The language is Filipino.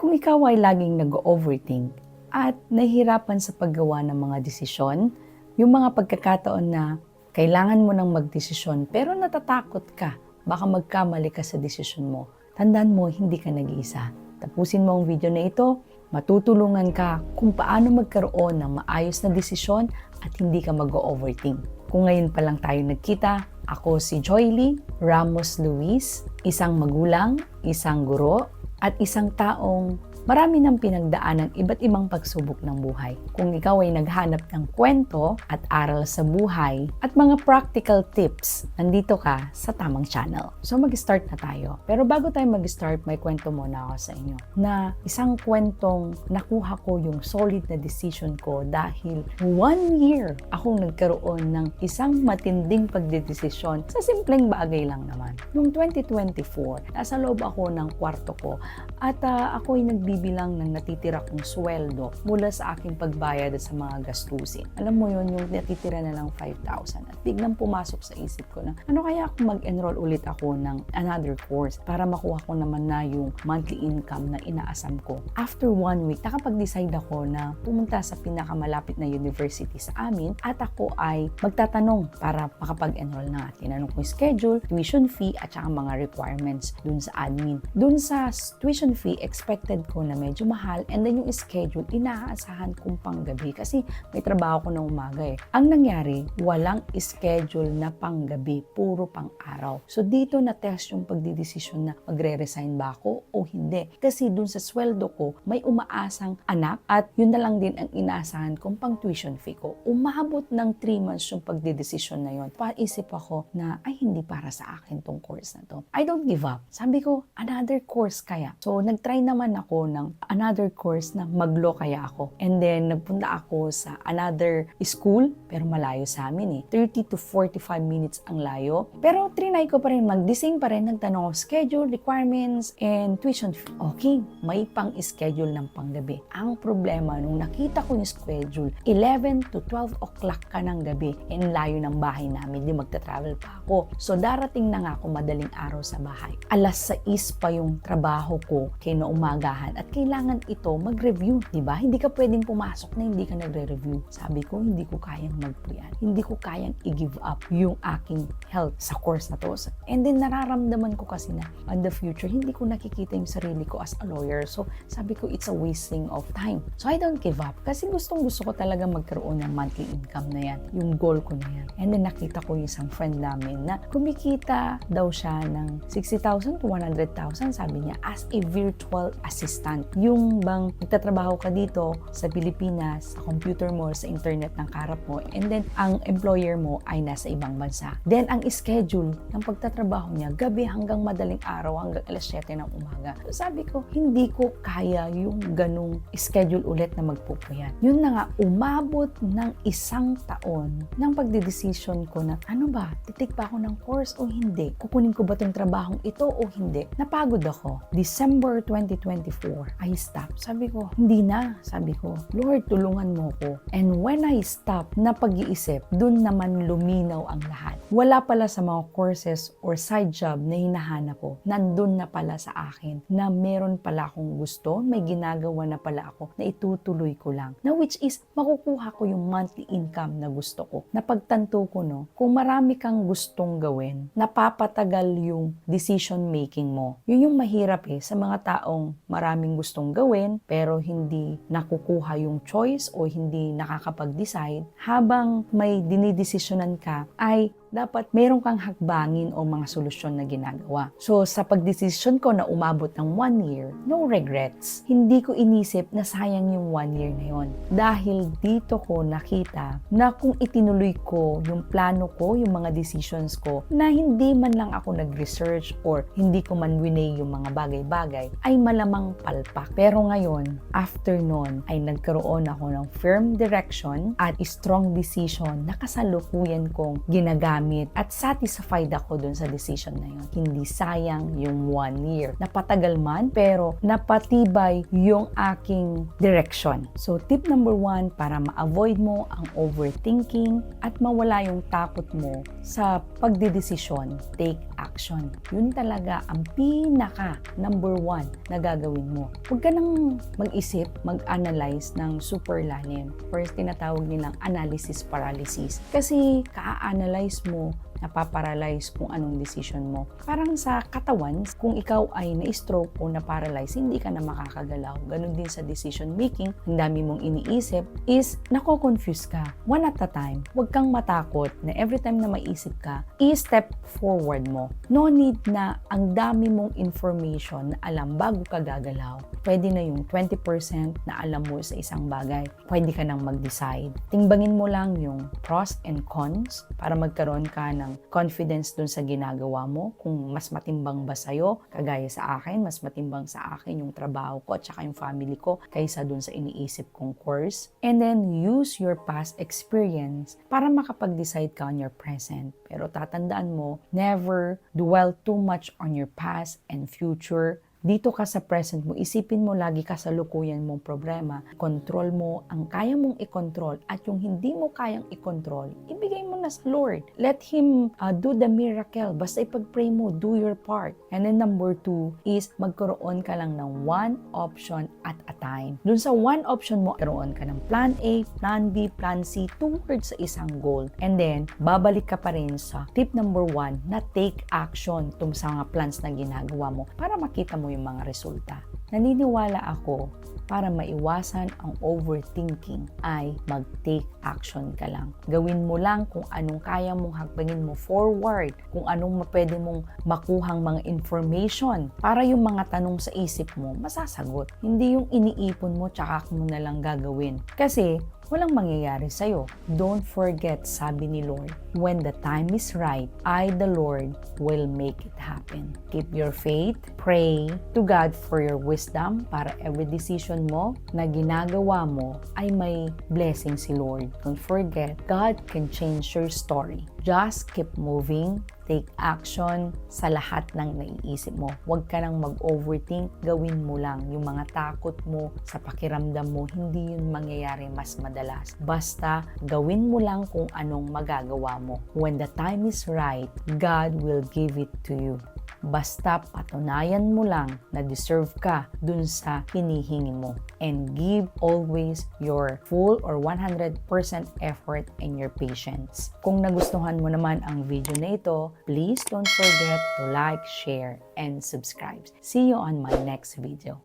Kung ikaw ay laging nag-overthink at nahihirapan sa paggawa ng mga desisyon, yung mga pagkakataon na kailangan mo nang magdesisyon pero natatakot ka, baka magkamali ka sa desisyon mo, tandaan mo hindi ka nag-iisa. Tapusin mo ang video na ito, matutulungan ka kung paano magkaroon ng maayos na desisyon at hindi ka mag-overthink. Kung ngayon pa lang tayo nagkita, ako si Joy Lee Ramos Luis, isang magulang, isang guro, at isang taong marami ng pinagdaanan iba't ibang pagsubok ng buhay. Kung ikaw ay naghanap ng kwento at aral sa buhay at mga practical tips, nandito ka sa tamang channel. So mag-start na tayo. Pero bago tayo mag-start, may kwento muna ako sa inyo na isang kwentong nakuha ko yung solid na decision ko dahil one year akong nagkaroon ng isang matinding pagdedesisyon sa simpleng bagay lang naman. Noong 2024, nasa loob ako ng kwarto ko at ah, ako ay nagbibilang ng natitira kong sweldo mula sa aking pagbayad sa mga gastusin. Alam mo yon yung natitira na lang 5,000 at biglang pumasok sa isip ko na ano kaya kung mag-enroll ulit ako ng another course para makuha ko naman na yung monthly income na inaasam ko. After one week, nakapag-decide ako na pumunta sa pinakamalapit na university sa amin at ako ay magtatanong para makapag-enroll na. Tinanong ko yung schedule, tuition fee at saka mga requirements dun sa admin. Dun sa tuition fee, expected ko na medyo mahal and then yung schedule, inaasahan kong panggabi kasi may trabaho ko ng umaga eh. Ang nangyari, walang schedule na panggabi, puro pang araw. So dito na test yung pagdidesisyon na magre-resign ba ako o hindi. Kasi dun sa sweldo ko, may umaasang anak at yun na lang din ang inaasahan kong pang tuition fee ko. Umabot ng 3 months yung pagdidesisyon na yun. Paisip ako na ay hindi para sa akin tong course na to. I don't give up. Sabi ko, another course kaya. So nagtry naman ako ng another course na mag-law kaya ako. And then nagpunta ako sa another school pero malayo sa amin eh. 30 to 45 minutes ang layo. Pero trinay ko pa rin mag-design pa rin. Nagtanong ako schedule, requirements, and tuition fee. Okay, may pang-schedule ng panggabi. Ang problema nung nakita ko yung schedule, 11 to 12 o'clock ka ng gabi. And layo ng bahay namin, di magta-travel pa ako. So darating na nga ako madaling araw sa bahay. Alas 6 pa yung trabaho ko kay at kailangan ito mag-review, di ba? Hindi ka pwedeng pumasok na hindi ka nagre-review. Sabi ko, hindi ko kayang magpuyan. Hindi ko kayang i-give up yung aking health sa course na to. And then nararamdaman ko kasi na on the future, hindi ko nakikita yung sarili ko as a lawyer. So sabi ko, it's a wasting of time. So I don't give up kasi gustong gusto ko talaga magkaroon ng monthly income na yan. Yung goal ko na yan. And then nakita ko yung isang friend namin na kumikita daw siya ng 60,000 to 100,000 sabi niya as a virtual assistant. Yung bang nagtatrabaho ka dito sa Pilipinas, sa computer mo, sa internet ng karap mo, and then ang employer mo ay nasa ibang bansa. Then ang schedule ng pagtatrabaho niya, gabi hanggang madaling araw, hanggang alas 7 ng umaga. So sabi ko, hindi ko kaya yung ganung schedule ulit na magpupuyat. Yun na nga, umabot ng isang taon ng pagdedesisyon ko na ano ba, titik ba ako ng course o hindi? Kukunin ko ba tong trabahong ito o hindi? Napagod ako. December 2024, I stopped. Sabi ko, hindi na. Sabi ko, Lord, tulungan mo ko. And when I stopped na pag-iisip, dun naman luminaw ang lahat. Wala pala sa mga courses or side job na hinahanap ko. Nandun na pala sa akin na meron pala akong gusto, may ginagawa na pala ako na itutuloy ko lang. Na which is, makukuha ko yung monthly income na gusto ko. Napagtanto ko no, kung marami kang gustong gawin, napapatagal yung decision making mo. Yun yung mahirap eh sa mga taong maraming gustong gawin pero hindi nakukuha yung choice o hindi nakakapag-decide habang may dinidesisyonan ka ay dapat meron kang hakbangin o mga solusyon na ginagawa. So, sa pagdesisyon ko na umabot ng one year, no regrets. Hindi ko inisip na sayang yung one year na yon. Dahil dito ko nakita na kung itinuloy ko yung plano ko, yung mga decisions ko, na hindi man lang ako nag-research or hindi ko man winay yung mga bagay-bagay, ay malamang palpak. Pero ngayon, after nun, ay nagkaroon ako ng firm direction at strong decision na kasalukuyan kong ginagamit at satisfied ako dun sa decision na yun. Hindi sayang yung one year. Napatagal man, pero napatibay yung aking direction. So, tip number one, para ma-avoid mo ang overthinking at mawala yung takot mo sa pagdidesisyon, take action. Yun talaga ang pinaka number one na gagawin mo. Huwag ka nang mag-isip, mag-analyze ng super lalim. First, tinatawag nilang analysis paralysis. Kasi ka-analyze mo, napaparalyze kung anong decision mo. Parang sa katawan, kung ikaw ay na-stroke o na-paralyze, hindi ka na makakagalaw. Ganon din sa decision making, ang dami mong iniisip, is nako-confuse ka. One at a time, huwag kang matakot na every time na maisip ka, i-step forward mo. No need na ang dami mong information na alam bago ka gagalaw. Pwede na yung 20% na alam mo sa isang bagay. Pwede ka nang mag-decide. Tingbangin mo lang yung pros and cons para magkaroon ka ng confidence dun sa ginagawa mo. Kung mas matimbang ba sa'yo, kagaya sa akin, mas matimbang sa akin yung trabaho ko at saka yung family ko kaysa dun sa iniisip kong course. And then, use your past experience para makapag-decide ka on your present. Pero tatandaan mo, never dwell too much on your past and future dito ka sa present mo, isipin mo lagi kasalukuyan mong problema. Control mo ang kaya mong i-control at yung hindi mo kayang i-control, ibigay mo na sa Lord. Let Him uh, do the miracle. Basta ipag-pray mo, do your part. And then number two is magkaroon ka lang ng one option at a time. Dun sa one option mo, karoon ka ng plan A, plan B, plan C towards sa isang goal. And then, babalik ka pa rin sa tip number one na take action tung sa mga plans na ginagawa mo para makita mo yung mga resulta. Naniniwala ako para maiwasan ang overthinking ay mag-take action ka lang. Gawin mo lang kung anong kaya mong hakbangin mo forward, kung anong pwede mong makuhang mga information para yung mga tanong sa isip mo masasagot. Hindi yung iniipon mo tsaka mo na lang gagawin. Kasi walang mangyayari sa'yo. Don't forget, sabi ni Lord, when the time is right, I, the Lord, will make it happen. Keep your faith, pray to God for your wisdom para every decision mo na ginagawa mo ay may blessing si Lord. Don't forget, God can change your story. Just keep moving, take action sa lahat ng naiisip mo. Huwag ka nang mag-overthink, gawin mo lang yung mga takot mo sa pakiramdam mo, hindi yun mangyayari mas madalas. Basta gawin mo lang kung anong magagawa mo. When the time is right, God will give it to you. Basta patunayan mo lang na deserve ka dun sa hinihingi mo. And give always your full or 100% effort and your patience. Kung nagustuhan mo naman ang video na ito, please don't forget to like, share, and subscribe. See you on my next video.